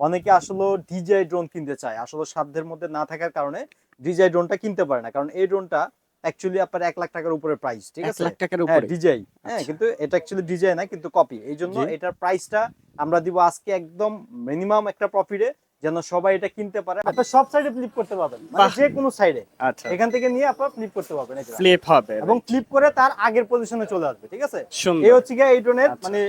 অনেকে আসলে ডিজাই ড্রোন কিনতে চায়। আসলে সাধ্যের মধ্যে না থাকার কারণে ডিজাই ড্রোনটা কিনতে পারে না। কারণ এই ড্রোনটা অ্যাকচুয়ালি আপনার এক লাখ টাকার উপরে প্রাইস ঠিক আছে? লাখ টাকার হ্যাঁ উপরে। ডিজাই হ্যাঁ আচ্ছা। কিন্তু এটা অ্যাকচুয়ালি ডিজাই না কিন্তু কপি এই জন্য এটার প্রাইসটা আমরা দিব আজকে একদম মিনিমাম একটা প্রফিটে যেন সবাই এটা কিনতে পারে। আপনি সব সাইডে ফ্লিপ করতে পারবেন। মানে যে কোনো সাইডে আচ্ছা। এখান থেকে নিয়ে আপনার ফ্লিপ করতে পারবেন যে। ফ্লিপ হবে এবং ফ্লিপ করে তার আগের পজিশনে চলে আসবে ঠিক আছে? এই হচ্ছে গিয়ে এই ড্রোনের আচ্ছা। মানে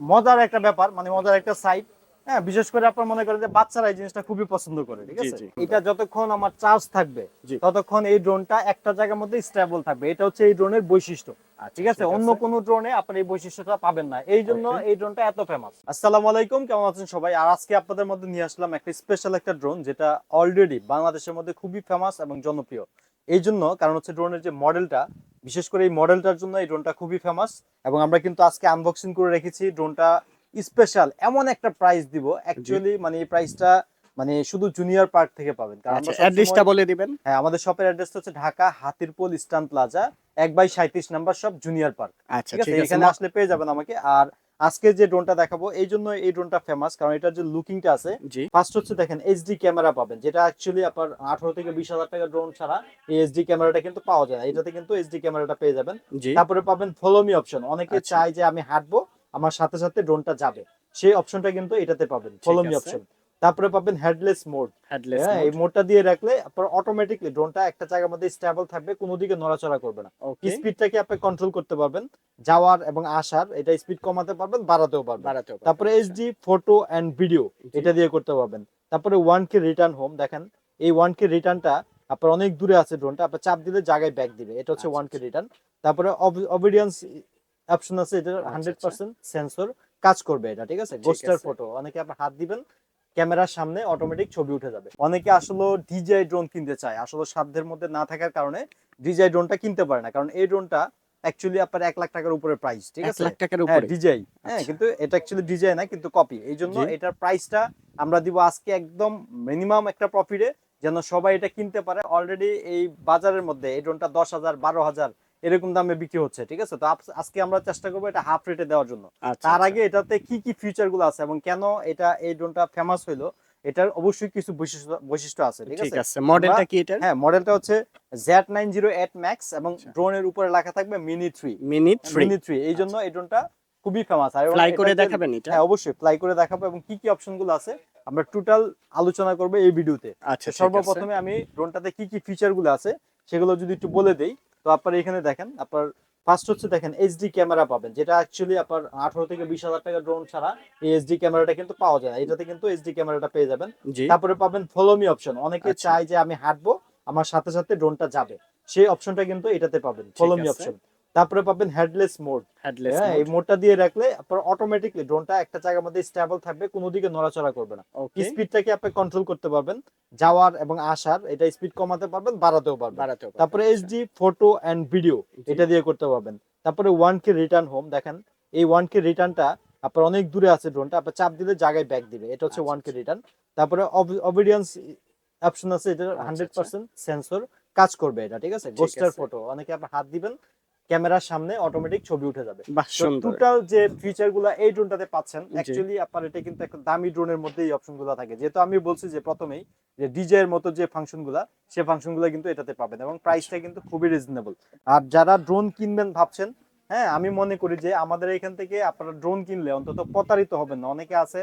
মজার একটা ব্যাপার মানে মজার একটা সাইড হ্যাঁ বিশেষ করে আপনার মনে করেন যে বাচ্চারা এই জিনিসটা খুবই পছন্দ করে ঠিক আছে? এটা যতক্ষণ আমার চার্জ থাকবে ততক্ষণ এই ড্রোনটা একটা জায়গার মধ্যে স্টেবল থাকবে। এটা হচ্ছে এই ড্রোনের বৈশিষ্ট্য ঠিক আছে? অন্য কোন ড্রোনে আপনার এই বৈশিষ্ট্যটা পাবেন না। এই জন্য এই ড্রোনটা এত ফেমাস আসসালামু আলাইকুম কেমন আছেন সবাই? আর আজকে আপনাদের মধ্যে নিয়ে আসলাম একটা স্পেশাল একটা ড্রোন যেটা অলরেডি বাংলাদেশের মধ্যে খুবই ফেমাস এবং জনপ্রিয়। এই জন্য কারণ হচ্ছে ড্রোনের যে মডেলটা বিশেষ করে এই মডেলটার জন্য এই ড্রোনটা খুবই ফেমাস এবং আমরা কিন্তু আজকে আনবক্সিং করে রেখেছি। ড্রোনটা স্পেশাল এমন একটা প্রাইস দিব অ্যাকচুয়ালি মানে এই প্রাইসটা মানে শুধু জুনিয়র পার্ক থেকে পাবেন। কারণ আচ্ছা অ্যাড্রেসটা বলে দিবেন। হ্যাঁ আমাদের শপের অ্যাড্রেস হচ্ছে ঢাকা হাতিরপুল ইস্টার্ন প্লাজা এক বাই সাঁত্রিশ নাম্বার শপ জুনিয়র পার্ক আচ্ছা ঠিক আছে? এখানে আসলে পেয়ে যাবেন আমাকে। আর আজকে যে ড্রোনটা দেখাবো এই জন্য এই ড্রোনটা ফেমাস কারণ এটার যে লুকিংটা আছে ফার্স্ট হচ্ছে দেখেন এইচডি ক্যামেরা পাবেন যেটা অ্যাকচুয়ালি আপনার আঠারো থেকে বিশ হাজার টাকা ড্রোন ছাড়া এই এইচডি ক্যামেরাটা কিন্তু পাওয়া যায় না। এটাতে কিন্তু এইচডি ক্যামেরাটা পেয়ে যাবেন। তারপরে পাবেন ফলো মি অপশন অনেকে আচ্ছা। চায় যে আমি হাঁটবো আমার সাথে সাথে ড্রোনটা যাবে। সেই অপশনটা কিন্তু এটাতে পাবেন ফলো মি আছে। অপশন তারপরে পাবেন হেডলেস মোড হেডলেস এই মোডটা দিয়ে রাখলে আপনার অটোমেটিকলি ড্রোনটা একটা জায়গার মধ্যে স্টেবল থাকবে কোনো দিকে নড়াচড়া করবে না। ওকে স্পিডটাকে আপনি কন্ট্রোল করতে পারবেন যাওয়ার এবং আসার এটা স্পিড কমাতে পারবেন বাড়াতেও পারবেন। বাড়াতে হবে তারপরে এইচডি ফটো এন্ড ভিডিও এটা দিয়ে করতে পারবেন। তারপরে ওয়ান কে রিটার্ন হোম দেখেন এই ওয়ান কে রিটার্নটা আপনার অনেক দূরে আছে ড্রোনটা আপনার চাপ দিলে জায়গায় ব্যাক দিবে। এটা হচ্ছে ওয়ান কে রিটার্ন তারপরে অবিডিয়েন্স অপশন আছে এটা আচ্ছা, হান্ড্রেড পার্সেন্ট সেন্সর কাজ করবে এটা ঠিক আছে? গোস্টার ফটো অনেকে আপনার হাত দিবেন ক্যামেরার সামনে অটোমেটিক ছবি উঠে যাবে। অনেকে আসলে ডিজাই ড্রোন কিনতে চায় আসলে সাধ্যের মধ্যে না থাকার কারণে ডিজাই ড্রোনটা কিনতে পারে না কারণ এই ড্রোনটা অ্যাকচুয়ালি আপনার এক লাখ টাকার উপরে প্রাইস ঠিক আছে? লাখ টাকার হ্যাঁ উপরে। ডিজাই হ্যাঁ আচ্ছা। কিন্তু এটা অ্যাকচুয়ালি ডিজাই না কিন্তু কপি এই জন্য। এটার প্রাইসটা আমরা দিব আজকে একদম মিনিমাম একটা প্রফিটে যেন সবাই এটা কিনতে পারে। অলরেডি এই বাজারের মধ্যে এই ড্রোনটা দশ হাজার বারো হাজার এরকম দামে বিক্রি হচ্ছে ঠিক আছে? তো আজকে আমরা চেষ্টা করব এটা হাফ রেটে দেওয়ার জন্য। আচ্ছা তার আচ্ছা। আগে এটাতে কি কি ফিচারগুলো আছে এবং কেন এটা এই ড্রোনটা ফেমাস হইল এটার অবশ্যই কিছু বৈশিষ্ট্য আছে ঠিক আছে? মডেলটা কি এটা হ্যাঁ মডেলটা হচ্ছে Z nine zero eight max এবং আচ্ছা। ড্রোনের উপরে লেখা থাকবে mini three mini 3 mini three এই জন্য এই ড্রোনটা খুবই ফেমাস আর ফ্লাই করে দেখাবেন এটা? হ্যাঁ অবশ্যই ফ্লাই করে দেখাবো এবং কি কি অপশনগুলো আছে আমরা টোটাল আলোচনা করব এই ভিডিওতে আচ্ছা সর্বপ্রথমে আমি ড্রোনটাতে কি কি ফিচারগুলো আছে সেগুলো যদি একটু বলে দেই তো আপনার এখানে দেখেন আপনার ফার্স্ট হচ্ছে দেখেন এইচডি ক্যামেরা পাবেন যেটা অ্যাকচুয়ালি আপনার আঠারো থেকে বিশ হাজার টাকা ড্রোন ছাড়া এই এইচডি ক্যামেরাটা কিন্তু পাওয়া যায় না। এটাতে কিন্তু এইচডি ক্যামেরাটা পেয়ে যাবেন। তারপরে পাবেন ফলোমি অপশন অনেকে আচ্ছা। চায় যে আমি হাঁটবো আমার সাথে সাথে ড্রোনটা যাবে। সেই অপশনটা কিন্তু এটাতে পাবেন ফলোমি অপশন তারপরে পাবেন হেডলেস মোড হেডলেস এই মোডটা দিয়ে রাখলে আপনার অটোমেটিকলি ড্রোনটা একটা জায়গার মধ্যে স্টেবল থাকবে কোনো দিকে নড়াচড়া করবে না। স্পিডটাকে আপনি কন্ট্রোল করতে পারবেন? যাওয়ার এবং আসার এটা স্পিড কমাতে পারবেন বাড়াতেও পারবেন। তারপরে এইচডি ফটো এন্ড ভিডিও এটা দিয়ে করতে পারবেন। তারপরে ওয়ান কে রিটার্ন হোম দেখেন এই ওয়ান কে রিটার্নটা আপনার অনেক দূরে আছে ড্রোনটা আপনার চাপ দিলে জায়গায় ব্যাক দিবে। এটা হচ্ছে ওয়ান কে রিটার্ন তারপরে অবিডিয়েন্স অপশন আছে এটা হান্ড্রেড পার্সেন্ট সেন্সর কাজ করবে এটা ঠিক আছে? গোস্টার ফটো অনেকে আপনি হাত দিবেন ক্যামেরার সামনে অটোমেটিক ছবি উঠে যাবে। টোটাল যে ফিচারগুলো এই ড্রোনটাতে পাচ্ছেন অ্যাকচুয়ালি আপনার এটা কিন্তু একটা দামি ড্রোনের মধ্যে এই অপশনগুলো থাকে। যেহেতু আমি বলছি যে প্রথমেই যে ডিজে এর মতো যে ফাংশনগুলা সে ফাংশনগুলো কিন্তু এটাতে পাবেন এবং প্রাইসটা কিন্তু খুবই রিজনেবল আর যারা ড্রোন কিনবেন ভাবছেন হ্যাঁ আমি মনে করি যে আমাদের এখান থেকে আপনারা ড্রোন কিনলে অন্তত প্রতারিত হবেন না। অনেকে আছে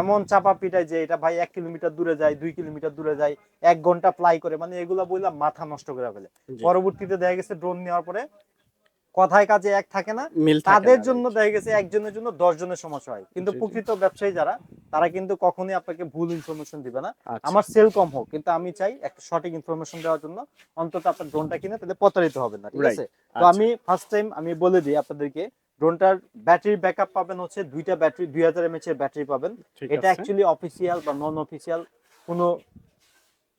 এমন চাপা পিটায় যে এটা ভাই এক কিলোমিটার দূরে যায় দুই কিলোমিটার দূরে যায় এক ঘণ্টা ফ্লাই করে মানে এগুলা বললাম মাথা নষ্ট করে ফেলে। পরবর্তীতে দেখা গেছে ড্রোন নেওয়ার পরে কথায় কাজে এক থাকে না তাদের জন্য দেখা গেছে একজনের জন্য দশ জনের সমস্যা হয় কিন্তু। প্রকৃত ব্যবসায়ী যারা তারা কিন্তু কখনোই আপনাকে ভুল ইনফরমেশন দিবে না আচ্ছা। আমার সেল কম হোক কিন্তু আমি চাই একটা সঠিক ইনফরমেশন দেওয়ার জন্য অন্তত আপনার ড্রোনটা কিনে তাহলে প্রতারিত হবে না ঠিক আছে তো আচ্ছা। আমি ফার্স্ট টাইম আমি বলে দিই আপনাদেরকে ড্রোনটার ব্যাটারি ব্যাকআপ পাবেন হচ্ছে দুইটা ব্যাটারি দুই হাজার এমএচ এর ব্যাটারি পাবেন এটা। অ্যাকচুয়ালি অফিসিয়াল বা নন অফিসিয়াল কোনো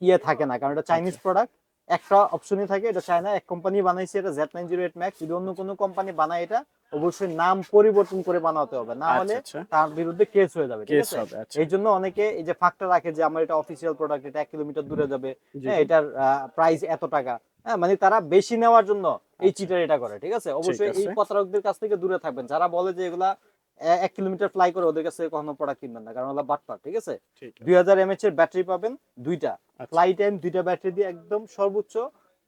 ইয়ে থাকে না কারণ এটা আচ্ছা। চাইনিজ প্রোডাক্ট একটা অপশনই থাকে এটা চায়না। এক কোম্পানি বানাইছে এটা Z nine zero eight max যদি অন্য কোনো কোম্পানি বানায় এটা অবশ্যই নাম পরিবর্তন করে বানাতে হবে। না আচ্ছা, হলে আচ্ছা। তার বিরুদ্ধে কেস হয়ে যাবে ঠিক আছে? আচ্ছা। এই জন্য অনেকে এই যে ফাঁকটা রাখে যে আমার এটা অফিসিয়াল প্রোডাক্ট এটা এক কিলোমিটার দূরে যাবে। হ্যাঁ এটার প্রাইস এত টাকা। হ্যাঁ মানে তারা বেশি নেওয়ার জন্য এই আচ্ছা। চিটার এটা করে ঠিক আছে? অবশ্যই এই প্রতারকদের কাছ থেকে দূরে থাকবেন। যারা বলে যে এগুলা এক কিলোমিটার ফ্লাই করে ওদের কাছে কখনো প্রোডাক্ট কিনবেন না কারণ ওরা বাটপার ঠিক আছে। দুই হাজার এমএচ এর ব্যাটারি পাবেন দুইটা আচ্ছা। ফ্লাই টাইম দুইটা ব্যাটারি দিয়ে একদম সর্বোচ্চ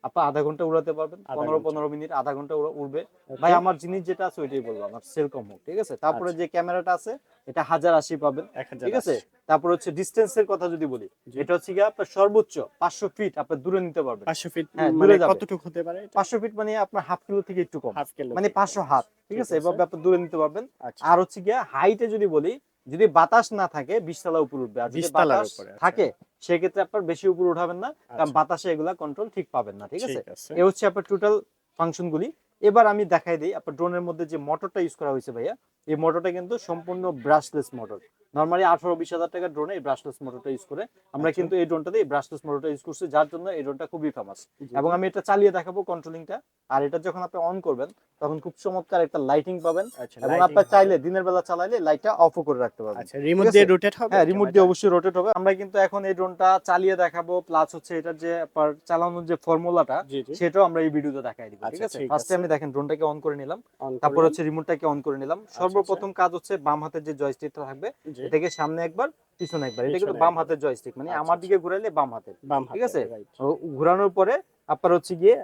আপনি আধা ঘণ্টা উড়াতে পারবেন পনেরো পনেরো মিনিট আধা ঘণ্টা উড়বে। ভাই আমার জিনিস যেটা আছে ওইটাই বলব আমার সেল কম হোক ঠিক আছে? তারপরে আচ্ছা। যে ক্যামেরাটা আছে এটা হাজার আশি পাবেন ঠিক আছে? তারপর হচ্ছে ডিস্টেন্সের কথা যদি বলি। এটা হচ্ছে গিয়ে আপনার সর্বোচ্চ পাঁচশো ফিট আপনি দূরে নিতে পারবেন। 500 ফিট হ্যাঁ, মানে দূরে কতটুকু হতে পারে পাঁচশো ফিট মানে আপনার হাফ কিলো থেকে একটু কম। হাফ কিলো মানে পাঁচশো হাত ঠিক আছে। এভাবে আপনি দূরে নিতে পারবেন। আচ্ছা। আর হচ্ছে গিয়ে হাইটে যদি বলি যদি বাতাস না থাকে বিশতলা উপরে উঠবে। আর যদি বাতাস আচ্ছা। থাকে সেক্ষেত্রে আপনার বেশি উপর উঠাবেন না কারণ আচ্ছা। বাতাসে এগুলা কন্ট্রোল ঠিক পাবেন না ঠিক আছে? ঠিক আছে। এ হচ্ছে আপনার টোটাল ফাংশন গুলি এবার আমি দেখাই দিই আপনার ড্রোনের মধ্যে যে মোটরটা ইউজ করা হয়েছে ভাইয়া এই মোটরটা কিন্তু সম্পূর্ণ ব্রাশলেস মোটর নর্মালি আঠারো বিশ হাজার টাকার ড্রোনে এই ব্রাশলেস মোটরটা ইউজ করে। আমরা আচ্ছা। কিন্তু এই ড্রোনটাতে এই ব্রাশলেস মোটরটা ইউজ করছি যার জন্য এই ড্রোনটা খুবই ফেমাস এবং আমি এটা চালিয়ে দেখাবো কন্ট্রোলিংটা আর এটা যখন আপনি অন করবেন তখন খুব চমৎকার একটা লাইটিং পাবেন। আচ্ছা এবং আপনার চাইলে দিনের বেলা চালাইলে লাইটটা অফও করে রাখতে পারবেন। আচ্ছা রিমোট দিয়ে রোটেট হবে হ্যাঁ রিমোট দিয়ে অবশ্যই রোটেট হবে। আমরা কিন্তু এখন এই ড্রোনটা চালিয়ে দেখাবো প্লাস হচ্ছে এটার যে চালানোর যে ফর্মুলাটা সেটাও আমরা এই ভিডিওতে দেখাই দিব ঠিক আচ্ছা, আছে? ফার্স্টে আমি দেখেন ড্রোনটাকে অন করে নিলাম। তারপর হচ্ছে রিমোটটাকে অন করে নিলাম। সর্বপ্রথম কাজ হচ্ছে বাম হাতের যে জয়স্টিকটা থাকবে এটাকে সামনে একবার পিছনে একবার। এটা কিন্তু বাম। হাতের জয়স্টিক মানে আচ্ছা, আমার দিকে ঘুরাইলে বাম হাতের। বাম ঠিক আছে? ঘোরানোর পরে আপনার হচ্ছে গিয়ে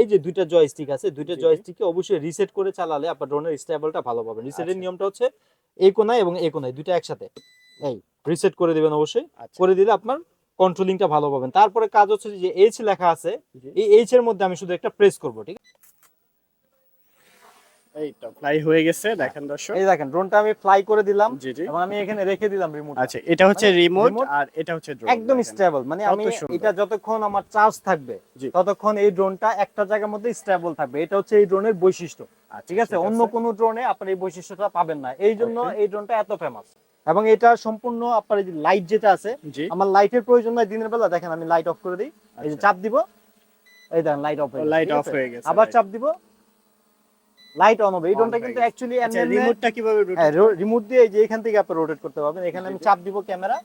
এই যে দুইটা জয়স্টিক আছে দুইটা। জয়স্টিককে অবশ্যই রিসেট করে চালালে আপনার ড্রোনের স্টেবলটা ভালো পাবেন। রিসেটের আচ্ছা। নিয়মটা হচ্ছে এই কোনায় এবং এই কোনায় দুইটা একসাথে। এই রিসেট করে দিবেন অবশ্যই। আচ্ছা, করে দিলে আপনার কন্ট্রোলিংটা ভালো পাবেন। তারপরে কাজ হচ্ছে যে এইচ লেখা আছে। এই এইচ এর মধ্যে আমি শুধু একটা প্রেস করব ঠিক আছে? এই তো ফ্লাই হয়ে গেছে দেখেন দর্শক। এই দেখেন ড্রোনটা আমি ফ্লাই করে দিলাম। জি জি। এবং আমি এখানে রেখে দিলাম রিমোট আচ্ছা এটা হচ্ছে মানে রিমোট আর এটা হচ্ছে drone, একদম স্টেবল মানে আমি এটা যতক্ষণ আমার চার্জ থাকবে ততক্ষণ এই ড্রোনটা একটা জায়গার মধ্যে স্টেবল থাকবে। এটা হচ্ছে এই ড্রোনের বৈশিষ্ট্য। আচ্ছা, ঠিক আছে? অন্য কোনো ড্রোনে আপনার এই বৈশিষ্ট্যটা পাবেন না। এই জন্য এই ড্রোনটা এত ফেমাস এবং এটা সম্পূর্ণ আপনার যে লাইট যেটা আছে আমার লাইটের প্রয়োজন নাই দিনের বেলা। দেখেন আমি লাইট অফ করে দিই। এই যে আচ্ছা। চাপ দিব। এই দেখেন লাইট অফ লাইট অফ হয়ে গেছে আবার চাপ দিব। লাইট অন হবে। এই ড্রোনটা কিন্তু অ্যাকচুয়ালি আচ্ছা রিমোটটা কীভাবে হ্যাঁ রিমোট দিয়ে এই যে এখান থেকে আপনি রোটেট করতে পারবেন। এখানে আমি। চাপ দিব ক্যামেরা।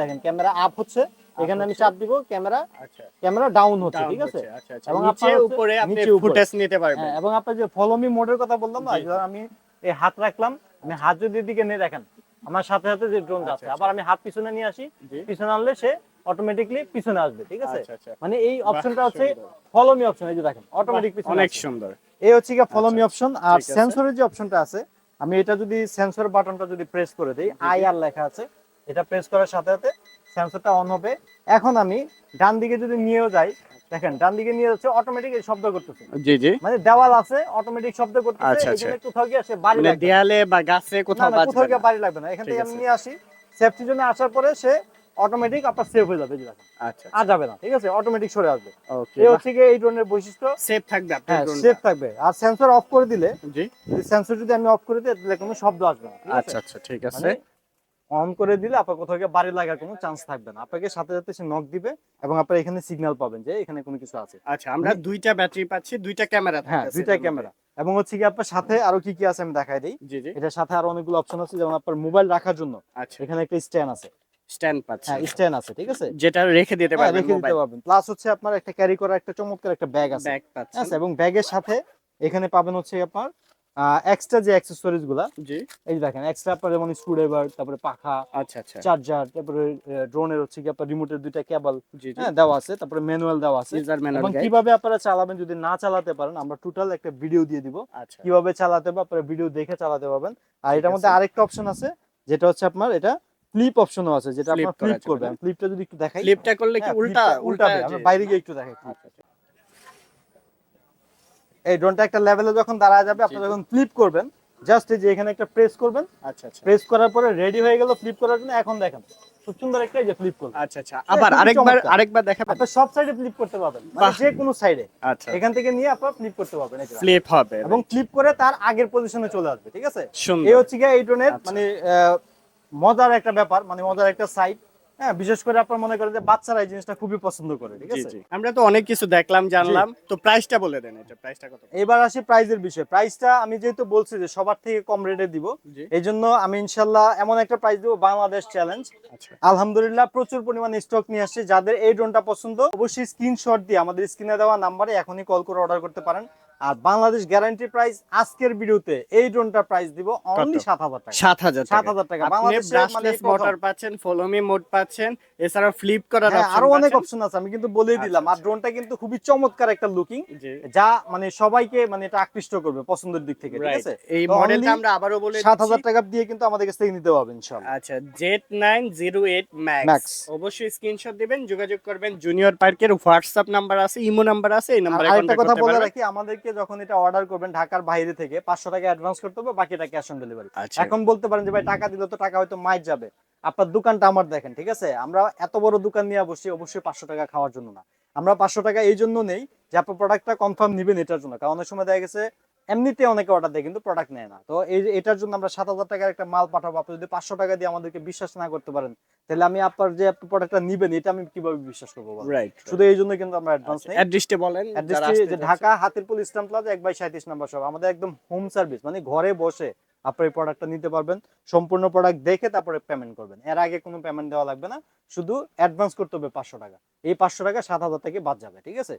দেখেন ক্যামেরা আপ হচ্ছে। এখানে আমি চাপ দিব ক্যামেরা আচ্ছা। ক্যামেরা ডাউন হচ্ছে ঠিক আছে? আচ্ছা এবং আপনার উপরে আপনি ফুটেজ নিতে পারবেন। হ্যাঁ এবং আপনার যে ফলো মি মোডের কথা বললাম না আমি এই হাত রাখলাম আমি হাত যদি এদিকে নিয়ে দেখেন আমার সাথে সাথে যে ড্রোন যাচ্ছে আবার আমি হাত পিছনে নিয়ে আসি পিছনে আনলে সে অটোমেটিকলি পিছনে আসবে ঠিক আছে? মানে এই অপশনটা হচ্ছে। ফলো মি অপশন এই যে দেখেন অটোমেটিক পিছনে অনেক সুন্দর। এই হচ্ছে গিয়ে ফলো মি অপশন আর সেন্সরের যে অপশনটা আছে আমি এটা যদি সেন্সর বাটনটা যদি প্রেস করে দেই আই আর লেখা আছে এটা প্রেস করার সাথে সাথে সেন্সরটা অন হবে। এখন আমি ডান দিকে যদি নিয়েও যাই দেখেন ডান দিকে নিয়ে যাচ্ছে অটোমেটিক এই শব্দ করতেছে। জি জি। মানে দেওয়াল আছে অটোমেটিক শব্দ করতেছে আচ্ছা, আচ্ছা। জন্য কোথাও গিয়ে সে বাড়ি মানে লাগবে দেয়ালে বা গাছে কোথাও বাজবে কোথাও গিয়ে বাড়ি লাগবে না। এখান থেকে আমি নিয়ে আসি সেফটির জন্য আসার পরে সে অটোমেটিক আপনার সেভ হয়ে যাবে দেখেন। আচ্ছা আর যাবে না ঠিক আছে? অটোমেটিক সরে আসবে। এই হচ্ছে গিয়ে এই ধরনের বৈশিষ্ট্য। থাকবে আপনার হ্যাঁ থাকবে। আর সেন্সর অফ করে দিলে জি। সেন্সর যদি আমি অফ করে দিই তাহলে কোনো শব্দ আসবে না আচ্ছা আচ্ছা ঠিক আছে। মানে অন করে দিলে আপনার কোথাও গিয়ে বাড়ি লাগার কোনো চান্স থাকবে না। আপনাকে সাথে সাথে সে নক দিবে এবং আপনার এখানে সিগন্যাল পাবেন যে এখানে কোনো কিছু আছে। আচ্ছা আমরা দুইটা ব্যাটারি পাচ্ছি দুইটা ক্যামেরা হ্যাঁ দুইটা ক্যামেরা এবং হচ্ছে কি আপনার সাথে আরও কি কি আছে আমি দেখাই দিই। এটার সাথে আরও অনেকগুলো অপশন আছে যেমন আপনার মোবাইল রাখার জন্য। আচ্ছা। এখানে একটা স্ট্যান্ড আছে। স্ট্যান্ড পাচ্ছি। হ্যাঁ স্ট্যান্ড আছে ঠিক আছে? যেটা রেখে দিতে হ্যাঁ, পারবেন রেখে দিতে পারবেন। প্লাস হচ্ছে আপনার একটা ক্যারি করা একটা চমৎকার একটা ব্যাগ আছে। ব্যাগ পাচ্ছেন। আছে এবং ব্যাগের সাথে এখানে পাবেন হচ্ছে আপনার এক্সট্রা যে অ্যাক্সেসরিজগুলা জি। এই দেখেন এক্সট্রা আপনার যেমন স্ক্রুড্রাইভার তারপরে পাখা আচ্ছা আচ্ছা। চার্জার তারপরে ড্রোনের হচ্ছে কি আপনার রিমোটের দুইটা কেবল হ্যাঁ দেওয়া আছে তারপরে ম্যানুয়াল দেওয়া আছে। এবং কীভাবে আপনারা চালাবেন যদি না চালাতে পারেন আমরা টোটাল একটা ভিডিও দিয়ে দিব। আচ্ছা। কীভাবে চালাতে হবে আপনারা ভিডিও দেখে চালাতে পারবেন। আর এটার মধ্যে আরেকটা অপশন আছে যেটা হচ্ছে আপনার এটা ফ্লিপ অপশনও আছে যেটা আপনার করা ফ্লিপ যাবে করবে না? আমি ফ্লিপটা যদি একটু দেখাই। ফ্লিপটা করলে কি হ্যাঁ, উল্টা উল্টা আমরা বাইরে গিয়ে একটু দেখাই আচ্ছা, আচ্ছা। এই ড্রোনটা একটা লেভেলে যখন দাঁড়ায় যাবে আপনি। যখন ফ্লিপ করবেন জাস্ট এই যে এখানে একটা প্রেস করবেন আচ্ছা আচ্ছা। প্রেস করার পরে রেডি হয়ে গেল ফ্লিপ করার জন্য এখন দেখেন। খুব সুন্দর একটা এই যে ফ্লিপ করবে আচ্ছা আচ্ছা। আবার আরেকবার আরেকবার দেখাবেন। আপনি সব সাইডে ফ্লিপ করতে পারবেন। মানে যে কোনো সাইডে আচ্ছা। এখান থেকে নিয়ে আপনার ফ্লিপ করতে পারবেন যে। ফ্লিপ হবে এবং ফ্লিপ করে তার আগের পজিশনে চলে আসবে ঠিক আছে? এই হচ্ছে গিয়ে এই ড্রোনের। মানে মজার একটা ব্যাপার মানে মজার একটা সাইড হ্যাঁ বিশেষ করে আপনার মনে করেন যে বাচ্চারা এই জিনিসটা খুবই পছন্দ করে ঠিক আছে? আমরা তো অনেক কিছু দেখলাম জানলাম তো প্রাইসটা বলে দেন এটা প্রাইসটা কত? এবার আসি প্রাইজের বিষয়ে। প্রাইসটা আমি যেহেতু বলছি যে সবার থেকে কম রেটে দিব এই জন্য আমি ইনশাল্লাহ এমন একটা প্রাইস দিব বাংলাদেশ চ্যালেঞ্জ আলহামদুলিল্লাহ প্রচুর পরিমাণে স্টক নিয়ে আসছে। যাদের এই ড্রোনটা পছন্দ অবশ্যই স্ক্রিনশট দিয়ে আমাদের স্ক্রিনে দেওয়া নাম্বারে এখনই কল করে অর্ডার করতে পারেন। আর বাংলাদেশ গ্যারান্টি প্রাইস আজকের ভিডিওতে এই ড্রোনটার প্রাইস দিব অনলি? সাত হাজার টাকা। সাত হাজার সাত হাজার টাকা। ব্রাশলেস মোটর পাচ্ছেন ফলোমি মোড পাচ্ছেন এছাড়া ফ্লিপ করার হ্যাঁ, আরও অনেক অপশন আছে আমি কিন্তু বলেই আচ্ছা, দিলাম। আর আচ্ছা। ড্রোনটা কিন্তু খুবই চমৎকার একটা লুকিং যা মানে সবাইকে মানে এটা আকৃষ্ট করবে পছন্দের দিক থেকে ঠিক আছে? এই মডেলটা আমরা আবারও বলে সাত হাজার দিচ্ছি। টাকা দিয়ে কিন্তু আমাদের কাছ থেকে নিতে পারবেন ইনশাল্লাহ আচ্ছা Z nine zero eight Max। Max অবশ্যই স্ক্রিনশট দিবেন যোগাযোগ করবেন। জুনিয়র পার্কের হোয়াটসঅ্যাপ নাম্বার আছে ইমো নাম্বার আছে এই নাম্বারে আরেকটা কন্টাক্ট কথা বলে রাখি আমাদেরকে যখন এটা অর্ডার করবেন ঢাকার বাইরে থেকে পাঁচশো টাকা অ্যাডভান্স করতে হবে বাকিটা ক্যাশ অন ডেলিভারি এখন বলতে পারেন যে ভাই টাকা দিলে তো টাকা হয়তো মাইর যাবে। আপনার দোকানটা আমার দেখেন ঠিক আছে? আমরা এত বড় দোকান নিয়ে বসি অবশ্যই পাঁচশো টাকা খাওয়ার জন্য না। আমরা পাঁচশো টাকা এই জন্য নেই যে আপনার প্রোডাক্টটা কনফার্ম নিবেন এটার জন্য। কারণ অনেক সময় দেখা গেছে এমনিতে অনেকে অর্ডার দেয় কিন্তু প্রোডাক্ট নেয় না। তো এই যে- এটার জন্য আমরা সাত হাজার টাকার একটা মাল পাঠাবো। আপনি যদি পাঁচশো টাকা দিয়ে আমাদেরকে বিশ্বাস না করতে পারেন তাহলে আমি আপনার যে প্রোডাক্টটা নিবেন এটা আমি কীভাবে বিশ্বাস করব রাইট শুধু এই জন্য কিন্তু আমরা অ্যাডভান্স নেই অ্যাড্রেসটা বলেন অ্যাড্রেসটি যে ঢাকা হাতিরপুল ইসলাম প্লাজা এক বাই সাঁত্রিশ নম্বর সব আমাদের একদম হোম সার্ভিস মানে ঘরে বসে আপনার এই প্রোডাক্টটা নিতে পারবেন। সম্পূর্ণ প্রোডাক্ট দেখে তারপরে পেমেন্ট করবেন। এর আগে কোনো পেমেন্ট দেওয়া লাগবে না। শুধু অ্যাডভান্স করতে হবে পাঁচশো টাকা। এই পাঁচশো টাকা সাত হাজার থেকে বাদ যাবে ঠিক আছে?